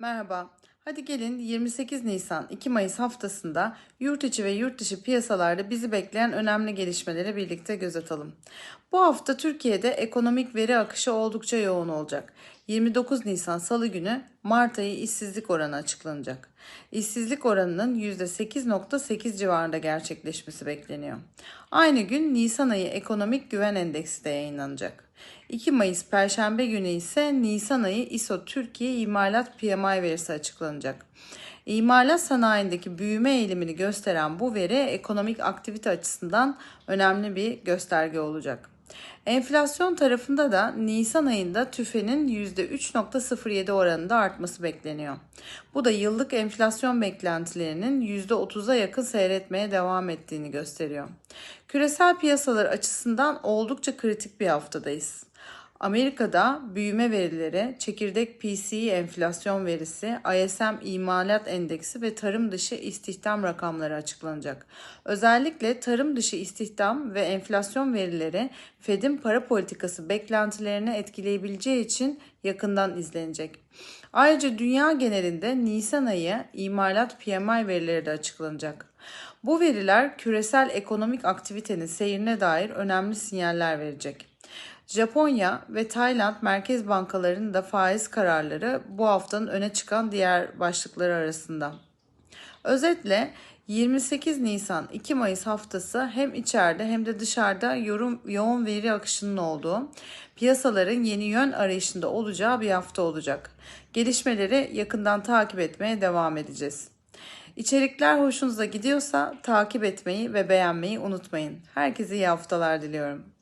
Merhaba. Hadi gelin 28 Nisan 2 Mayıs haftasında yurt içi ve yurt dışı piyasalarda bizi bekleyen önemli gelişmeleri birlikte göz atalım. Bu hafta Türkiye'de ekonomik veri akışı oldukça yoğun olacak. 29 Nisan Salı günü Mart ayı işsizlik oranı açıklanacak. İşsizlik oranının %8.8 civarında gerçekleşmesi bekleniyor. Aynı gün Nisan ayı ekonomik güven endeksi de yayınlanacak. 2 Mayıs Perşembe günü ise Nisan ayı ISO Türkiye İmalat PMI verisi açıklanacak. İmalat sanayindeki büyüme eğilimini gösteren bu veri ekonomik aktivite açısından önemli bir gösterge olacak. Enflasyon tarafında da Nisan ayında TÜFE'nin %3.07 oranında artması bekleniyor. Bu da yıllık enflasyon beklentilerinin %30'a yakın seyretmeye devam ettiğini gösteriyor. Küresel piyasalar açısından oldukça kritik bir haftadayız. Amerika'da büyüme verileri, çekirdek PCE enflasyon verisi, ISM imalat endeksi ve tarım dışı istihdam rakamları açıklanacak. Özellikle tarım dışı istihdam ve enflasyon verileri Fed'in para politikası beklentilerini etkileyebileceği için yakından izlenecek. Ayrıca dünya genelinde Nisan ayı imalat PMI verileri de açıklanacak. Bu veriler küresel ekonomik aktivitenin seyrine dair önemli sinyaller verecek. Japonya ve Tayland merkez bankalarının da faiz kararları bu haftanın öne çıkan diğer başlıkları arasında. Özetle 28 Nisan 2 Mayıs haftası hem içeride hem de dışarıda yorum, yoğun veri akışının olduğu, piyasaların yeni yön arayışında olacağı bir hafta olacak. Gelişmeleri yakından takip etmeye devam edeceğiz. İçerikler hoşunuza gidiyorsa takip etmeyi ve beğenmeyi unutmayın. Herkese iyi haftalar diliyorum.